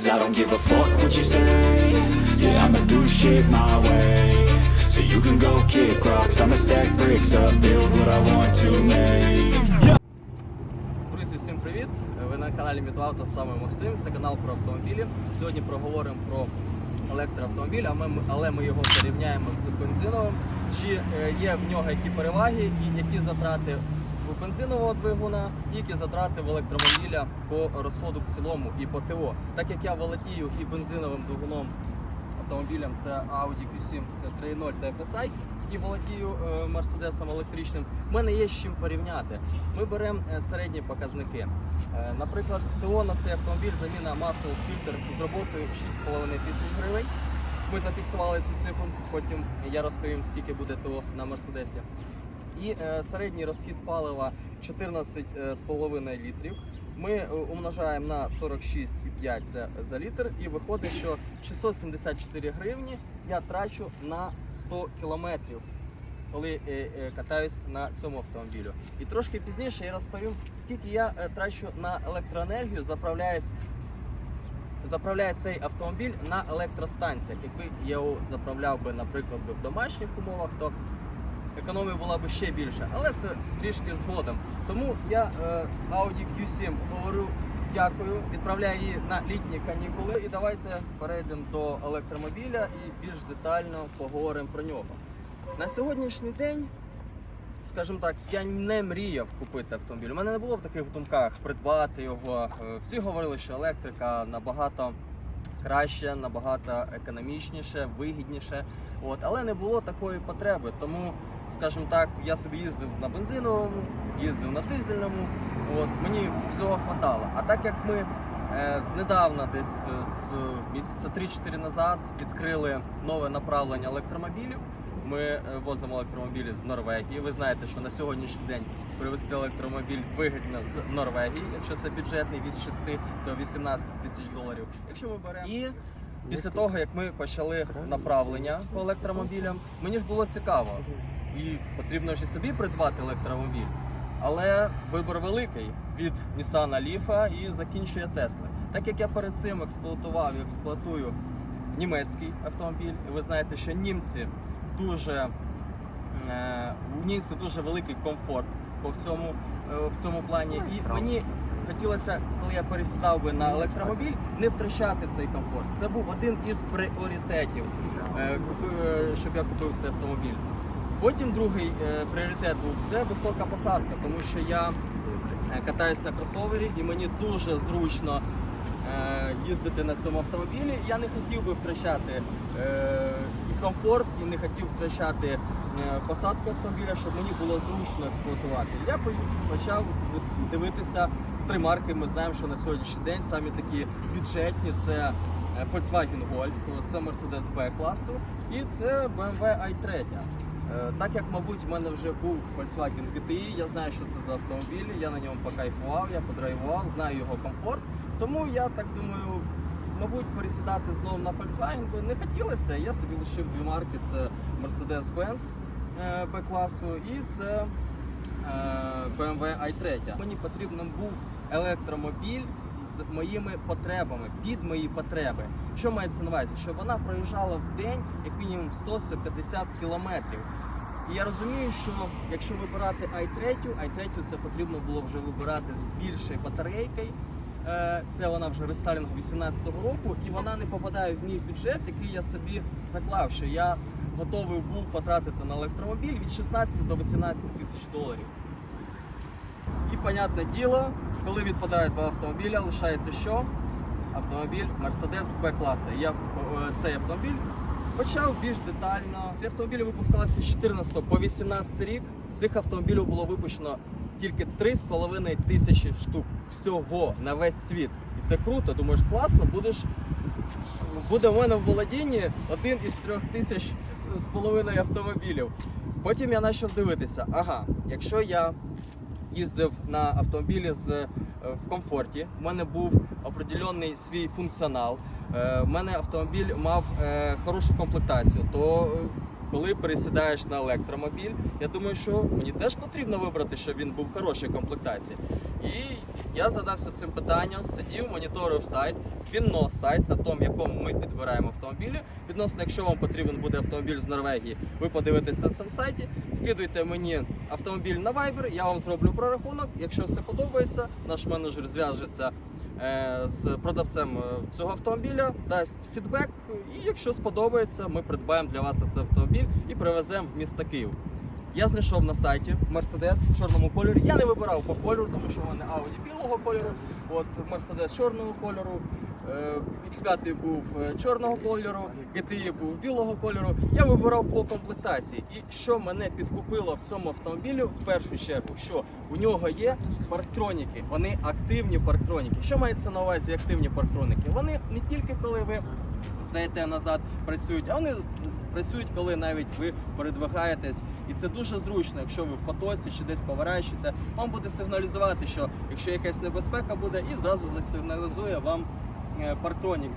Cause I don't give a fuck what you say Yeah, I'ma do shit my way So you can go kick rocks I'ma stack bricks up Build what I want to make Друзі, всім привіт! Ви на каналі Мітвауто, саме Максим. Це канал про автомобілі. Сьогодні проговоримо про електроавтомобіль, але ми його порівняємо з бензиновим. Чи е, є в нього які переваги і які затрати бензинового двигуна, які затрати в електромобіля по розходу в цілому і по ТО. Так як я володію і бензиновим двигуном автомобілем це Audi Q7 з 3.0 та FSI і володію е, Мерседесом електричним. В мене є з чим порівняти. Ми беремо е, середні показники. Е, Наприклад, ТО на цей автомобіль заміна масового фільтр з роботою 6,5 тисяч гривень. Ми зафіксували цю цифру, потім я розповім, скільки буде ТО на Мерседесі. І е, середній розхід палива 14,5 літрів. Ми е, умножаємо на 46,5 за літр, і виходить, що 674 гривні я трачу на 100 кілометрів, коли е, е, катаюсь на цьому автомобілю. І трошки пізніше я розповім, скільки я е, трачу на електроенергію, заправляюсь. Заправляє цей автомобіль на електростанціях. Якби я його заправляв би, наприклад, в домашніх умовах, то економія була б ще більше, але це трішки згодом. Тому я е, Audi Q7 говорю дякую, відправляю її на літні канікули. І давайте перейдемо до електромобіля і більш детально поговоримо про нього. На сьогоднішній день, скажімо так, я не мріяв купити автомобіль. У мене не було в таких думках придбати його. Е, Всі говорили, що електрика набагато краще, набагато економічніше, вигідніше. От, але не було такої потреби. Тому, скажімо так, я собі їздив на бензиновому, їздив на дизельному. От, мені всього хватало. А так як ми е, знедавна, десь е, з місяця 3-4 назад, відкрили нове направлення електромобілів. Ми е, возимо електромобілі з Норвегії. Ви знаєте, що на сьогоднішній день привезти електромобіль вигідно з Норвегії, якщо це бюджетний від 6 до 18 тисяч доларів. Якщо ми беремо і після того, як ми почали направлення по електромобілям, мені ж було цікаво. І потрібно ж і собі придбати електромобіль. Але вибір великий від Nissan Leaf і закінчує Tesla. Так як я перед цим експлуатував і експлуатую німецький автомобіль, і ви знаєте, що німці дуже е, у німців дуже великий комфорт по всьому е, в цьому плані. І мені хотілося, коли я пересідав би на електромобіль, не втрачати цей комфорт. Це був один із пріоритетів, е, щоб я купив цей автомобіль. Потім другий пріоритет був це висока посадка, тому що я катаюсь на кросовері і мені дуже зручно їздити на цьому автомобілі. Я не хотів би втрачати е, і комфорт, і не хотів втрачати е, посадку автомобіля, щоб мені було зручно експлуатувати. Я почав дивитися три марки. Ми знаємо, що на сьогоднішній день самі такі бюджетні це е, Volkswagen Golf, це Mercedes B класу і це BMW i3. Е, Так як, мабуть, в мене вже був Volkswagen GTI, я знаю, що це за автомобіль, я на ньому покайфував, я подрайвував, знаю його комфорт. Тому я так думаю, мабуть, пересідати знову на Volkswagen не хотілося. Я собі лишив дві марки: це Mercedes-Benz е, B-класу і це е, BMW i3. Мені потрібен був електромобіль з моїми потребами, під мої потреби. Що мається на увазі? Що вона проїжджала в день як мінімум 100-150 кілометрів. Я розумію, що якщо вибирати i3, i3 це потрібно було вже вибирати з більшою батарейкою. Е, Це вона вже рестайлінг 18-го року, і вона не попадає в мій бюджет, який я собі заклав, що я готовий був потратити на електромобіль від 16 до 18 тисяч доларів. І, понятне діло, коли відпадають два автомобіля, лишається що? Автомобіль Mercedes B-класу. Я е, цей автомобіль почав більш детально. Ці автомобілі випускалися з 14 по 18 рік. Цих автомобілів було випущено тільки 3,5 тисячі штук всього на весь світ. І це круто. Думаєш, класно, будеш буде в мене в володінні один із трьох тисяч з половиною автомобілів. Потім я почав дивитися, ага, якщо я їздив на автомобілі з, е, в комфорті, в мене був определенний свій функціонал, е, в мене автомобіль мав е, хорошу комплектацію, то коли пересідаєш на електромобіль, я думаю, що мені теж потрібно вибрати, щоб він був в хорошій комплектації. І я задався цим питанням, сидів, моніторив сайт, Фінно сайт, на тому, якому ми підбираємо автомобілі. Відносно, якщо вам потрібен буде автомобіль з Норвегії, ви подивитесь на цьому сайті, скидуйте мені автомобіль на Viber, я вам зроблю прорахунок. Якщо все подобається, наш менеджер зв'яжеться з продавцем е, цього автомобіля, дасть фідбек. І якщо сподобається, ми придбаємо для вас цей автомобіль і привеземо в місто Київ. Я знайшов на сайті Mercedes в чорному кольорі. Я не вибирав по кольору, тому що в мене Audi білого кольору, от Mercedes чорного кольору. Е, X5 був е, чорного кольору, GTI був білого кольору. Я вибирав по комплектації. І що мене підкупило в цьому автомобілі в першу чергу, що у нього є парктроніки, вони активні парктроніки. Що мається на увазі активні парктроніки? Вони не тільки коли ви здаєте назад, працюють, а вони працюють, коли навіть ви передвигаєтесь. І це дуже зручно, якщо ви в потоці чи десь поворачуєте, вам буде сигналізувати, що якщо якась небезпека буде, і зразу засигналізує вам е,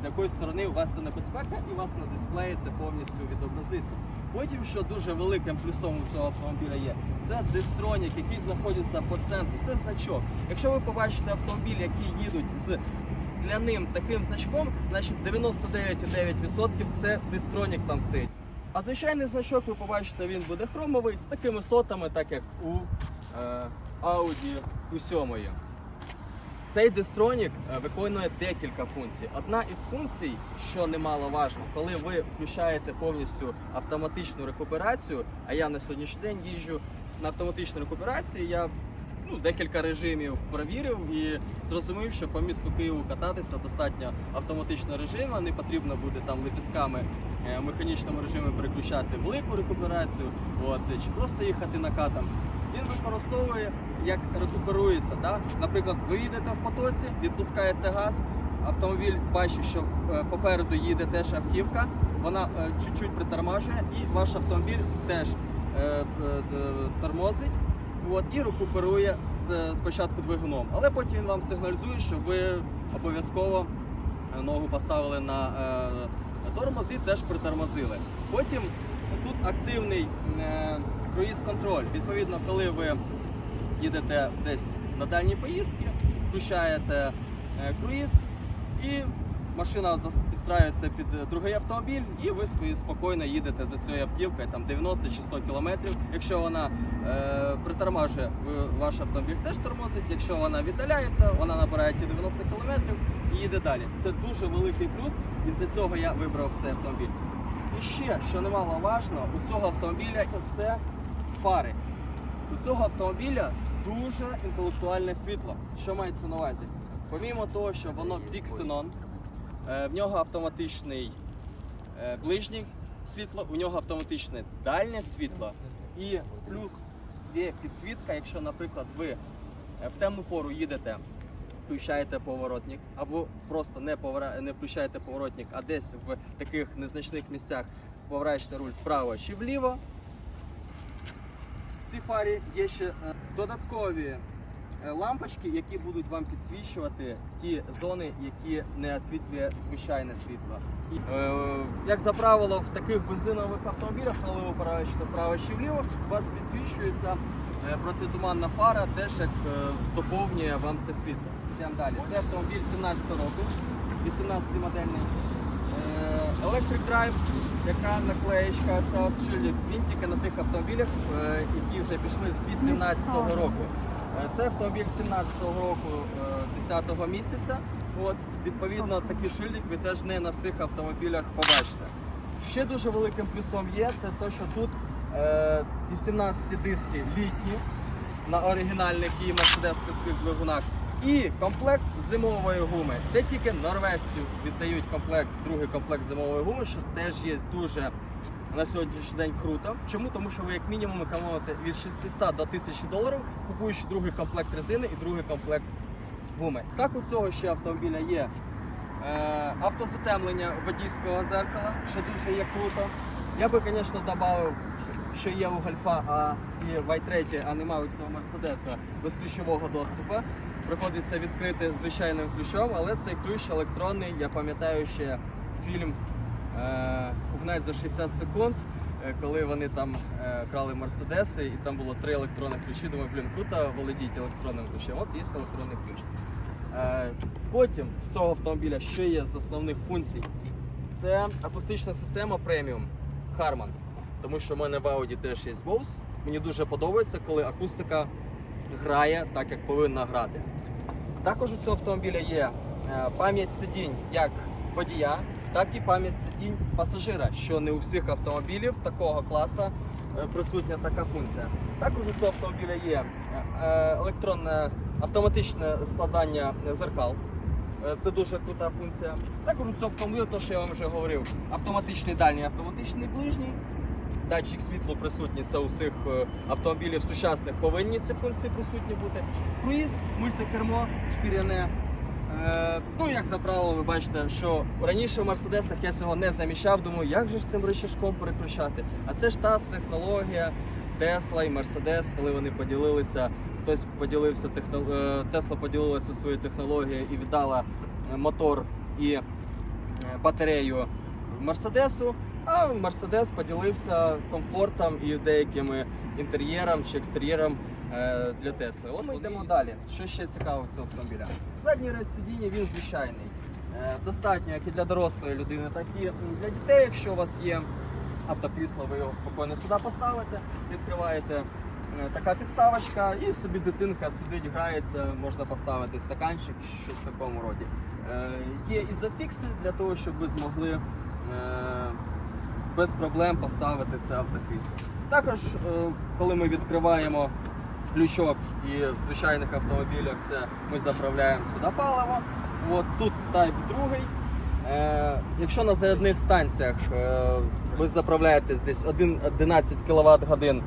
з якої сторони у вас це небезпека, і у вас на дисплеї це повністю відобразиться. Потім, що дуже великим плюсом у цього автомобіля є, це дистронік, який знаходиться по центру. Це значок. Якщо ви побачите автомобілі, які їдуть з скляним таким значком, значить 99,9% це дистронік там стоїть. А звичайний значок ви побачите, він буде хромовий з такими сотами, так як у е, Audi Q7. Цей дистронік е, виконує декілька функцій. Одна із функцій, що немало важно, коли ви включаєте повністю автоматичну рекуперацію, а я на сьогоднішній день їжджу на автоматичну рекуперацію, я ну, декілька режимів перевірив і зрозумів, що по місту Києву кататися достатньо автоматичного режиму, не потрібно буде там лепістками е, в механічному режимі переключати велику рекуперацію, от, чи просто їхати накатом. Він використовує як рекуперується. Да? Наприклад, ви їдете в потоці, відпускаєте газ, автомобіль бачить, що е, попереду їде теж автівка, вона е, чуть-чуть притормажує, і ваш автомобіль теж е, тормозить. От, і рекуперує спочатку двигуном. Але потім він вам сигналізує, що ви обов'язково ногу поставили на тормоз і теж притормозили. Потім тут активний е, круїз-контроль. Відповідно, коли ви їдете десь на дальні поїздки, включаєте е, круїз і машина підстраюється під е, другий автомобіль, і ви спокійно їдете за цією автівкою там 90 чи 100 кілометрів. Якщо вона е, притормажує, ваш автомобіль теж тормозить. Якщо вона віддаляється, вона набирає ті 90 кілометрів і їде далі. Це дуже великий плюс, і за цього я вибрав цей автомобіль. І ще, що немало важно, у цього автомобіля це фари. У цього автомобіля дуже інтелектуальне світло. Що мається на увазі? Помімо того, що воно біксенон, е, в нього автоматичний е, ближнє світло, у нього автоматичне дальнє світло і плюс є підсвітка, якщо, наприклад, ви е, в темну пору їдете, включаєте поворотник, або просто не, повера... не включаєте поворотник, а десь в таких незначних місцях поворачуєте руль вправо чи вліво. Цій фарі є ще е, додаткові е, лампочки, які будуть вам підсвічувати ті зони, які не освітлює звичайне світло. Е, як за правило, в таких бензинових автомобілях, коли ви поворачуєте вправо чи вліво, у вас підсвічується протитуманна фара, теж як доповнює вам це світло. Далі. Це автомобіль 17 року, 18 модельний. Е, Electric Drive, яка наклеєчка, це от шильдик, він тільки на тих автомобілях, е, які вже пішли з 18-го року. Е, Це автомобіль 17-го року, е, 10-го місяця. От, відповідно, такий шильдик ви теж не на всіх автомобілях побачите. Ще дуже великим плюсом є, це те, що тут е, 18 диски літні на оригінальних і мерседесовських двигунах. І комплект зимової гуми. Це тільки норвежці віддають комплект, другий комплект зимової гуми, що теж є дуже на сьогоднішній день круто. Чому? Тому що ви як мінімум економите від 600 до 1000 доларів, купуючи другий комплект резини і другий комплект гуми. Так у цього ще автомобіля є е, автозатемлення водійського зеркала, що дуже є круто. Я би, звісно, додав, що є у Гольфа, а і в i3, а немає у цього Мерседеса без ключового доступу. Приходиться відкрити звичайним ключом, але цей ключ електронний. Я пам'ятаю ще фільм е, Угнать за 60 секунд. е, коли вони там е, крали мерседеси, і там було три електронних ключі. Думаю, блін, круто володіти електронним ключем. От є електронний ключ. Е, Потім в цього автомобіля що є з основних функцій? Це акустична система преміум Harman. Тому що в мене в Audi теж є Bose. Мені дуже подобається, коли акустика грає так, як повинна грати. Також у цього автомобіля є е, пам'ять сидінь як водія, так і пам'ять сидінь пасажира, що не у всіх автомобілів такого класу е, присутня така функція. Також у цього автомобіля є е, електронне автоматичне складання зеркал. Це дуже крута функція. Також у цього автомобіля, то що я вам вже говорив, автоматичний дальній, автоматичний ближній. Датчик світлу присутній, це у всіх е, автомобілів сучасних повинні ці функції присутні бути. Круїз, мультикермо, шкіряне. Е, ну, як за правило, ви бачите, що раніше в Мерседесах я цього не заміщав. Думаю, як же ж цим рычажком переключати? А це ж та технологія Тесла і Мерседес, коли вони поділилися. Хтось поділився е, Тесла поділилася своєю технологією і віддала е, мотор і е, батарею Мерседесу. А Мерседес поділився комфортом і деякими інтер'єром чи екстер'єром е, для Тесли. От ми йдемо далі. Що ще цікаво цього автомобіля? Задній ряд сидіння він звичайний. Е, Достатньо як і для дорослої людини, так і для дітей. Якщо у вас є автокрісло, ви його спокійно сюди поставите, відкриваєте е, така підставочка, і собі дитинка сидить, грається, можна поставити стаканчик, щось в такому роді. Є ізофікси для того, щоб ви змогли без проблем поставити це автокрісло. Також, е, коли ми відкриваємо ключок і в звичайних автомобілях це ми заправляємо сюди паливо. От тут Type 2. Е, якщо на зарядних станціях е, ви заправляєте десь 11 кВт годин,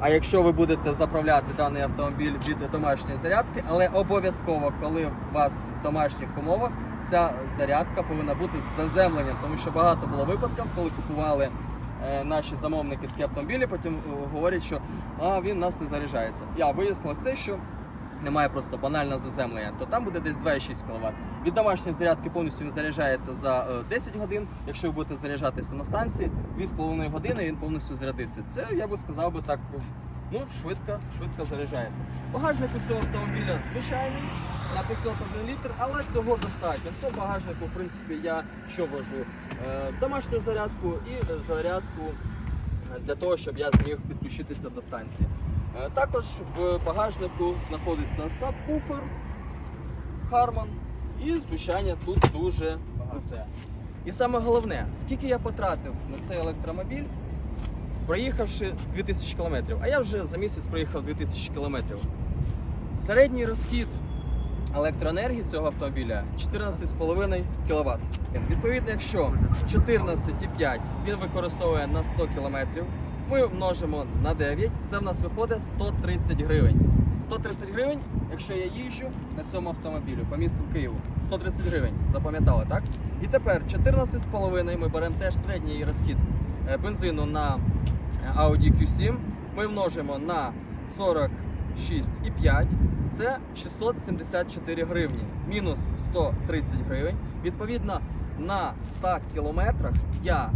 а якщо ви будете заправляти даний автомобіль від домашньої зарядки, але обов'язково, коли у вас в домашніх умовах ця зарядка повинна бути з заземленням, тому що багато було випадків, коли купували е, наші замовники такі автомобілі, потім е, говорять, що а, він нас не заряджається. Я вияснилось те, що немає просто банального заземлення, то там буде десь 2,6 кВт. Від домашньої зарядки повністю він заряджається за е, 10 годин. Якщо ви будете заряджатися на станції, 2,5 години він повністю зарядився. Це я би сказав би так. Ну, швидко, швидко заряджається. Багажник у цього автомобіля звичайний на 501 літр, але цього достатньо. Цьому багажнику, в принципі, я що вожу? Е, домашню зарядку і зарядку для того, щоб я зміг підключитися до станції. Е, Також в багажнику знаходиться сабвуфер Harman і звучання тут дуже круте. І саме головне, скільки я потратив на цей електромобіль, проїхавши 2000 км. А я вже за місяць проїхав 2000 км. Середній розхід електроенергії цього автомобіля 14,5 кВт. Відповідно, якщо 14,5 він використовує на 100 км, ми множимо на 9, це в нас виходить 130 гривень. 130 гривень, якщо я їжджу на цьому автомобілі по місту Києву. 130 гривень, запам'ятали, так? І тепер 14,5 ми беремо теж середній розхід е, бензину на е, Audi Q7. Ми множимо на 46,5. Це 674 гривні. Мінус 130 гривень. Відповідно, на 100 кілометрах я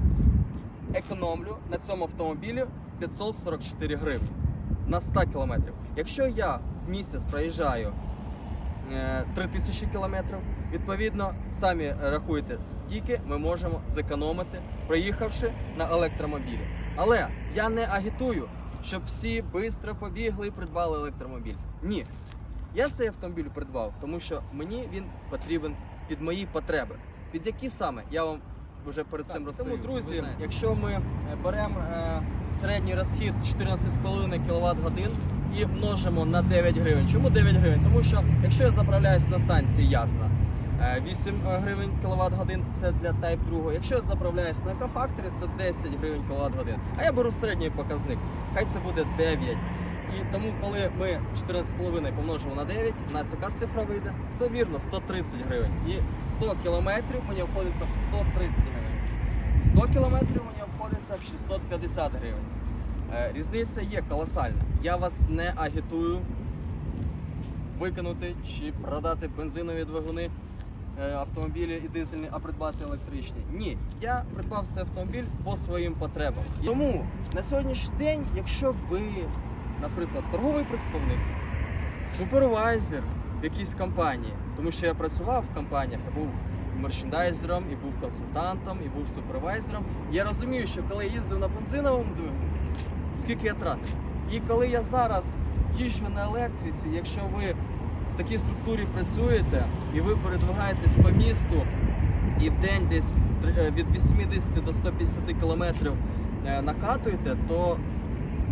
економлю на цьому автомобілі 544 гривні на 100 кілометрів. Якщо я в місяць проїжджаю е, 3000 кілометрів, відповідно, самі рахуйте, скільки ми можемо зекономити, проїхавши на електромобілі. Але я не агітую, щоб всі швидко побігли і придбали електромобіль. Ні. Я цей автомобіль придбав, тому що мені він потрібен під мої потреби. Під які саме я вам вже перед цим розповів. Тому, друзі, якщо ми е, беремо е, середній розхід 14,5 кВт годин і множимо на 9 гривень. Чому 9 гривень? Тому що якщо я заправляюсь на станції, ясно. Е, 8 гривень кВт годин це для Type 2. Якщо я заправляюсь на екофакторі, це 10 гривень кВт годин. А я беру середній показник. Хай це буде 9. І тому, коли ми 14,5 помножимо на 9, у нас яка цифра вийде? Це вірно, 130 гривень. І 100 кілометрів мені обходиться в 130 гривень. 100 кілометрів мені обходиться в 650 гривень. Е, Різниця є колосальна. Я вас не агітую викинути чи продати бензинові двигуни. Е, автомобілі і дизельні, а придбати електричні. Ні, я придбав цей автомобіль по своїм потребам. Тому на сьогоднішній день, якщо ви, наприклад, торговий представник, супервайзер в якійсь компанії, тому що я працював в компаніях, я був мерчендайзером, і був консультантом, і був супервайзером. Я розумію, що коли я їздив на бензиновому двигуні, скільки я тратив. І коли я зараз їжджу на електриці, якщо ви такій структурі працюєте і ви передвигаєтесь по місту і в день десь е, від 80 до 150 кілометрів е, накатуєте, то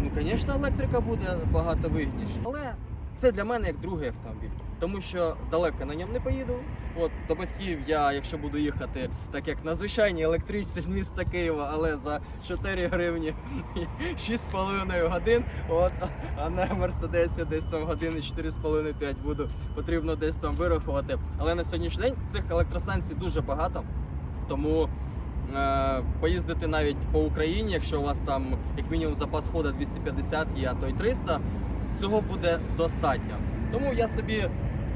ну, звісно, електрика буде багато вигідніше. Але це для мене як другий автомобіль. Тому що далеко на ньому не поїду. От до батьків я, якщо буду їхати, так як на звичайній електричці з міста Києва, але за 4 гривні 6,5 годин. От, а- на Мерседесі десь там години 4,5-5 буду потрібно десь там вирахувати. Але на сьогоднішній день цих електростанцій дуже багато. Тому е, поїздити навіть по Україні, якщо у вас там як мінімум запас ходу 250 є, а то й 300, цього буде достатньо. Тому я собі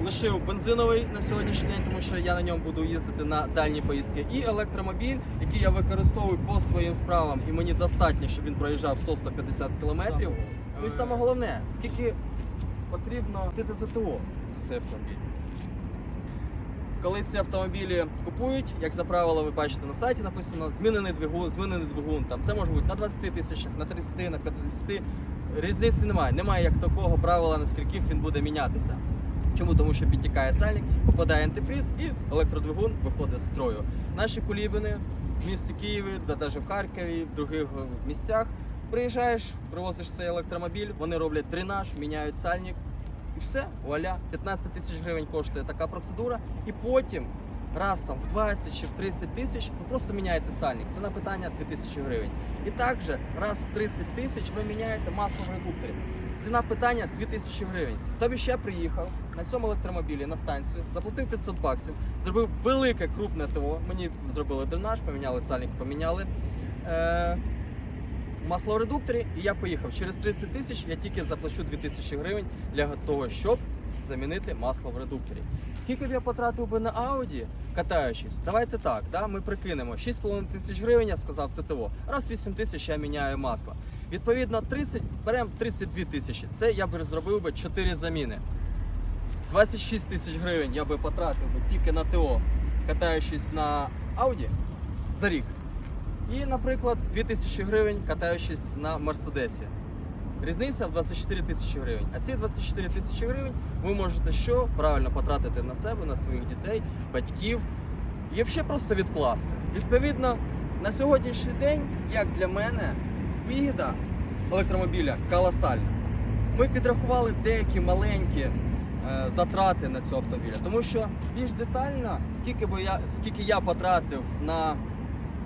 лишив бензиновий на сьогоднішній день, тому що я на ньому буду їздити на дальні поїздки. І електромобіль, який я використовую по своїм справам, і мені достатньо, щоб він проїжджав 100-150 кілометрів. Ну і саме головне, скільки потрібно платити за ТО за цей автомобіль. Коли ці автомобілі купують, як за правило, ви бачите на сайті написано змінений двигун, змінений двигун. Там це може бути на 20 тисячах, на 30, на 50. Різниці немає. Немає як такого правила, наскільки він буде мінятися. Чому? Тому що підтікає сальник, попадає антифріз і електродвигун виходить з строю. Наші кулібини в місті Києві, та навіть в Харкові, в других е, місцях. Приїжджаєш, привозиш цей електромобіль, вони роблять дренаж, міняють сальник. І все, вуаля, 15 тисяч гривень коштує така процедура. І потім раз там в 20 чи в 30 тисяч ви просто міняєте сальник. Ціна питання 2 тисячі гривень. І також раз в 30 тисяч ви міняєте масло в редукторі. Ціна питання 2 тисячі гривень. Тобі ще приїхав на цьому електромобілі на станцію, заплатив 500 баксів, зробив велике крупне ТО. Мені зробили дренаж, поміняли сальник, поміняли. Е- масло в редукторі, і я поїхав. Через 30 тисяч я тільки заплачу 2 тисячі гривень для того, щоб замінити масло в редукторі. Скільки б я потратив би на Audi, катаючись? Давайте так, да, ми прикинемо. 6,5 тисяч гривень, я сказав, це ТО. Раз 8 тисяч я міняю масло. Відповідно, 30, беремо 32 тисячі. Це я би зробив би 4 заміни. 26 тисяч гривень я би потратив би тільки на ТО, катаючись на Audi за рік. І, наприклад, 2000 гривень катаючись на Мерседесі. Різниця в 24 тисячі гривень. А ці 24 тисячі гривень ви можете що правильно потратити на себе, на своїх дітей, батьків і взагалі просто відкласти. Відповідно, на сьогоднішній день, як для мене, вигіда електромобіля колосальна. Ми підрахували деякі маленькі е, затрати на цього автомобіля, тому що більш детально, скільки би я скільки я потратив на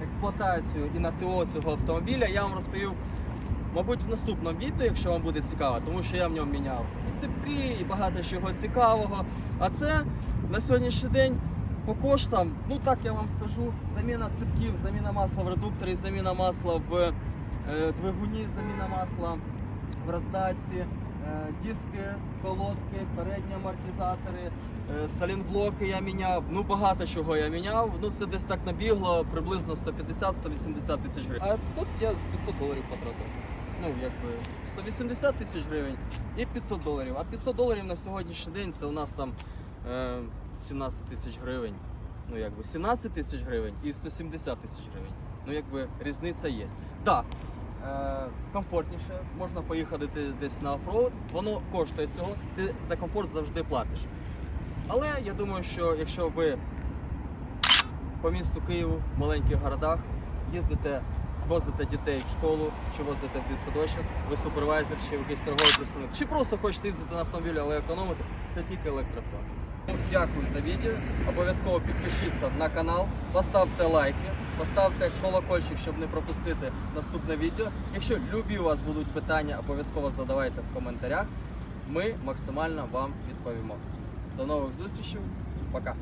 експлуатацію і на ТО цього автомобіля, я вам розповів, мабуть, в наступному відео, якщо вам буде цікаво, тому що я в ньому міняв і ципки, і багато чого цікавого. А це на сьогоднішній день по коштам, ну так я вам скажу, заміна ципків, заміна масла в редукторі, заміна масла в е, двигуні, заміна масла в роздатці. е, Диски, колодки, передні амортизатори, е, салінблоки я міняв. Ну багато чого я міняв. Ну це десь так набігло приблизно 150-180 тисяч гривень. А тут я 500 доларів потратив. Ну якби 180 тисяч гривень і 500 доларів. А 500 доларів на сьогоднішній день це у нас там е, 17 тисяч гривень. Ну якби 17 тисяч гривень і 170 тисяч гривень. Ну якби різниця є. Так, е, комфортніше, можна поїхати десь на оффроуд, воно коштує цього, ти за комфорт завжди платиш. Але я думаю, що якщо ви по місту Києву, в маленьких городах, їздите, возите дітей в школу, чи возите в дитсадочок, ви супервайзер, чи якийсь торговий представник, чи просто хочете їздити на автомобілі, але економити, це тільки електроавтомобіль. Дякую за відео. Обов'язково підпишіться на канал, поставте лайки, поставте колокольчик, щоб не пропустити наступне відео. Якщо любі у вас будуть питання, обов'язково задавайте в коментарях. Ми максимально вам відповімо. До нових зустрічей. Пока.